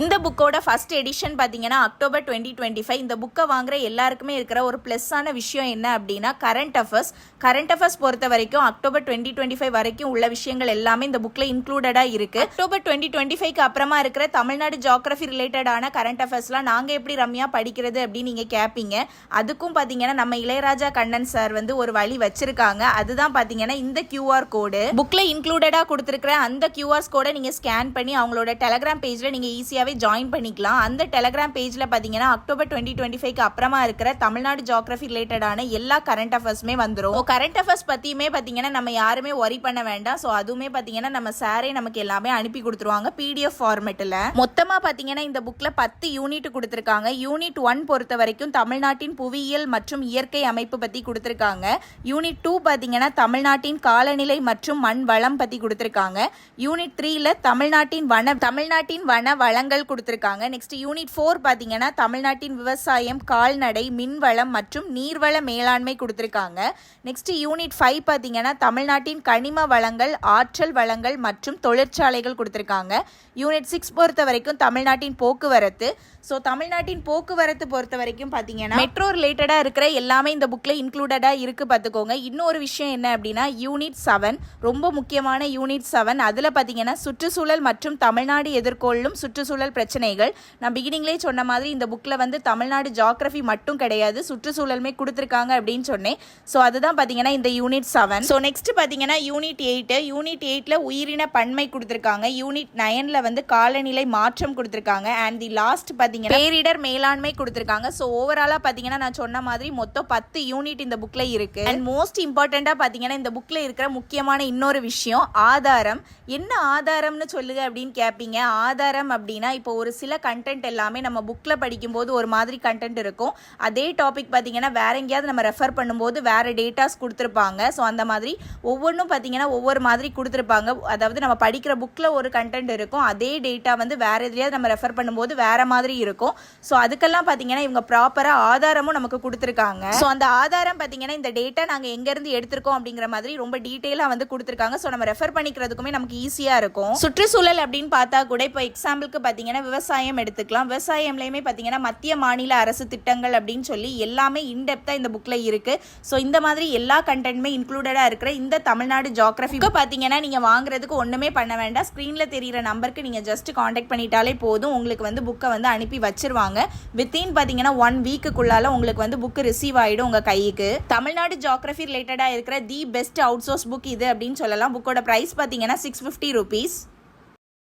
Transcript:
இந்த புக்கோட first edition பார்த்தீங்கன்னா அக்டோபர் டுவெண்ட்டி டுவெண்ட்டி ஃபைவ் இந்த புக்கை வாங்குற எல்லாருக்குமே இருக்கிற ஒரு ப்ளஸ்ஸான விஷயம் என்ன அப்படின்னா கரண்ட் அஃபேர்ஸ் கரண்ட் அஃபேர்ஸ் பொறுத்த வரைக்கும் அக்டோபர் டுவெண்ட்டி டுவெண்ட்டி ஃபைவ் வரைக்கும் உள்ள விஷயங்கள் எல்லாமே இந்த புக்கில் இன்க்ளூடடாக இருக்கு. அக்டோபர் டுவெண்ட்டி டுவெண்ட்டி ஃபைவ்க்கு அப்புறமா இருக்கிற தமிழ்நாடு ஜியாகிரஃபி ரிலேட்டடான கரண்ட் அஃபேர்ஸ்லாம் நாங்கள் எப்படி ரம்யா படிக்கிறது அப்படின்னு நீங்கள் கேட்பீங்க அதுக்கும் பார்த்தீங்கன்னா நம்ம இளையராஜா கண்ணன் சார் வந்து ஒரு வழி வச்சிருக்காங்க. அதுதான் பார்த்தீங்கன்னா இந்த கியூஆர் கோடு புக்கில் இன்க்ளூடடாக கொடுத்துருக்கிற அந்த கியூஆர் கோடை நீங்கள் ஸ்கேன் பண்ணி அவங்களோட டெலகிராம் பேஜில் நீங்கள் ஈஸியாகவே ஜாயின் பண்ணிக்கலாம். அந்த டெலகிராம் பேஜில் பார்த்தீங்கன்னா அக்டோபர் டுவெண்ட்டி டுவெண்ட்டி ஃபைவ்க்கு அப்புறமா இருக்கிற தமிழ்நாடு ஜியாகிரஃபி ரிலேட்டடான எல்லா கரண்ட் அஃபேர்ஸுமே வந்துடும் கரண்ட் அஃபேர்ஸ் பற்றியுமே பார்த்தீங்கன்னா நம்ம யாருமே ஒரி பண்ண வேண்டாம். ஸோ அதுவுமே பார்த்தீங்கன்னா நம்ம சாரே நமக்கு எல்லாமே அனுப்பி கொடுத்துருவாங்க பிடிஎஃப் ஃபார்மேட்டில் மொத்தமாக பார்த்தீங்கன்னா இந்த புக்கில் பத்து யூனிட் கொடுத்துருக்காங்க. யூனிட் ஒன் பொறுத்த வரைக்கும் தமிழ்நாட்டின் புவியியல் மற்றும் இயற்கை அமைப்பு பற்றி கொடுத்துருக்காங்க. யூனிட் டூ பார்த்தீங்கன்னா தமிழ்நாட்டின் காலநிலை மற்றும் மண் வளம் பற்றி கொடுத்துருக்காங்க. யூனிட் த்ரீல தமிழ்நாட்டின் வன தமிழ்நாட்டின் வன வளங்கள் கொடுத்துருக்காங்க. நெக்ஸ்ட் யூனிட் ஃபோர் பார்த்தீங்கன்னா தமிழ்நாட்டின் விவசாயம் கால்நடை மின்வளம் மற்றும் நீர்வள மேலாண்மை கொடுத்துருக்காங்க. நெக்ஸ்ட் யூனிட் ஃபைவ் பார்த்தீங்கன்னா தமிழ்நாட்டின் கனிம வளங்கள் ஆற்றல் வளங்கள் மற்றும் தொழிற்சாலைகள் கொடுத்துருக்காங்க. யூனிட் சிக்ஸ் பொறுத்த வரைக்கும் தமிழ்நாட்டின் போக்குவரத்து. ஸோ தமிழ்நாட்டின் போக்குவரத்து பொறுத்த வரைக்கும் பார்த்தீங்கன்னா மெட்ரோ ரிலேட்டடாக இருக்கிற எல்லாமே இந்த புக்கில் இன்க்ளூடடாக இருக்குது பார்த்துக்கோங்க இன்னொரு விஷயம் என்ன அப்படின்னா யூனிட் செவன் ரொம்ப முக்கியமான யூனிட் செவன் அதில் பார்த்தீங்கன்னா சுற்றுச்சூழல் மற்றும் தமிழ்நாடு எதிர்கொள்ளும் சுற்றுச்சூழல் பிரச்சனைகள். நான் பிகினிங்லேயே சொன்ன மாதிரி இந்த புக்கில் வந்து தமிழ்நாடு ஜாகிரஃபி மட்டும் கிடையாது. சுற்றுச்சூழலுமே கொடுத்துருக்காங்க அப்படின்னு சொன்னேன். ஸோ அதுதான் பார்த்தீங்கன்னா இந்த யூனிட் செவன் ஸோ நெக்ஸ்ட் பார்த்தீங்கன்னா யூனிட் எயிட்டு யூனிட் எயிட்டில் உயிரின பன்மை கொடுத்துருக்காங்க. யூனிட் நைனில் வந்து காலநிலை மாற்றம் கொடுத்துருக்காங்க. அண்ட் தி லாஸ்ட் பார்த்தீங்கன்னா பேரிடர் மேலாண்மை கொடுத்துருக்காங்க. ஸோ ஓவராலாக பார்த்தீங்கன்னா நான் சொன்ன மாதிரி மொத்தம் பத்து யூனிட் இந்த புக்கில் இருக்குது அண்ட் மோஸ்ட் இம்பார்ட்டண்ட்டாக பார்த்தீங்கன்னா இந்த புக்கில் இருக்கிற முக்கியமான இன்னொரு விஷயம் ஆதாரம். என்ன ஆதாரம்னு சொல்லுங்க அப்படின்னு கேட்பீங்க ஆதாரம் அப்படி அப்படின்னா இப்போ ஒரு சில கண்டென்ட் எல்லாமே நம்ம புக்கில் படிக்கும்போது ஒரு மாதிரி கண்டென்ட் இருக்கும். அதே டாபிக் பார்த்தீங்கன்னா வேற எங்கேயாவது நம்ம ரெஃபர் பண்ணும்போது வேறு டேட்டாஸ் கொடுத்துருப்பாங்க. ஸோ அந்த மாதிரி ஒவ்வொன்றும் பார்த்தீங்கன்னா ஒவ்வொரு மாதிரி கொடுத்துருப்பாங்க. அதாவது நம்ம படிக்கிற புக்கில் ஒரு கண்டென்ட் இருக்கும். அதே டேட்டா வந்து வேற எதுலையாவது நம்ம ரெஃபர் பண்ணும்போது வேற மாதிரி இருக்கும். ஸோ அதுக்கெல்லாம் பார்த்தீங்கன்னா இவங்க ப்ராப்பராக ஆதாரமும் நமக்கு கொடுத்துருக்காங்க. ஸோ அந்த ஆதாரம் பார்த்தீங்கன்னா இந்த டேட்டா நாங்கள் எங்கேருந்து எடுத்திருக்கோம் அப்படிங்கிற மாதிரி ரொம்ப டீட்டெயிலாக வந்து கொடுத்துருக்காங்க. ஸோ நம்ம ரெஃபர் பண்ணிக்கிறதுக்குமே நமக்கு ஈஸியாக இருக்கும். சுற்றுச்சூழல் அப்படின்னு பார்த்தா கூட இப்போ எக்ஸாம்பிளுக்கு பார்த்தீங்கன்னா விவசாயம் எடுத்துக்கலாம். விவசாயம்லையுமே பார்த்தீங்கன்னா மத்திய மாநில அரசு திட்டங்கள் அப்படின்னு சொல்லி எல்லாமே இன்டெப்த்தாக இந்த புக்கில் இருக்குது ஸோ இந்த மாதிரி எல்லா கண்டென்ட்டுமே இன்க்ளூடடாக இருக்கிற இந்த தமிழ்நாடு ஜாகிரஃபி பார்த்தீங்கன்னா நீங்கள் வாங்குறதுக்கு ஒன்றுமே பண்ண வேண்டாம். ஸ்க்ரீனில் தெரிகிற நம்பருக்கு நீங்கள் ஜஸ்ட் காண்டாக்ட் பண்ணிட்டாலே போதும். உங்களுக்கு வந்து புக்கை வந்து அனுப்பி வச்சிருவாங்க. வித்தின் பார்த்தீங்கன்னா ஒன் வீக்குக்குள்ளால உங்களுக்கு வந்து புக்கு ரிசீவ் ஆகிடும் உங்கள் கைக்கு. தமிழ்நாடு ஜாக்ரஃபி ரிலேட்டடாக இருக்கிற the best out source book இது அப்படின்னு சொல்லலாம். புக்கோட ப்ரைஸ் பார்த்தீங்கன்னா சிக்ஸ் ஃபிஃப்டி ருபீஸ்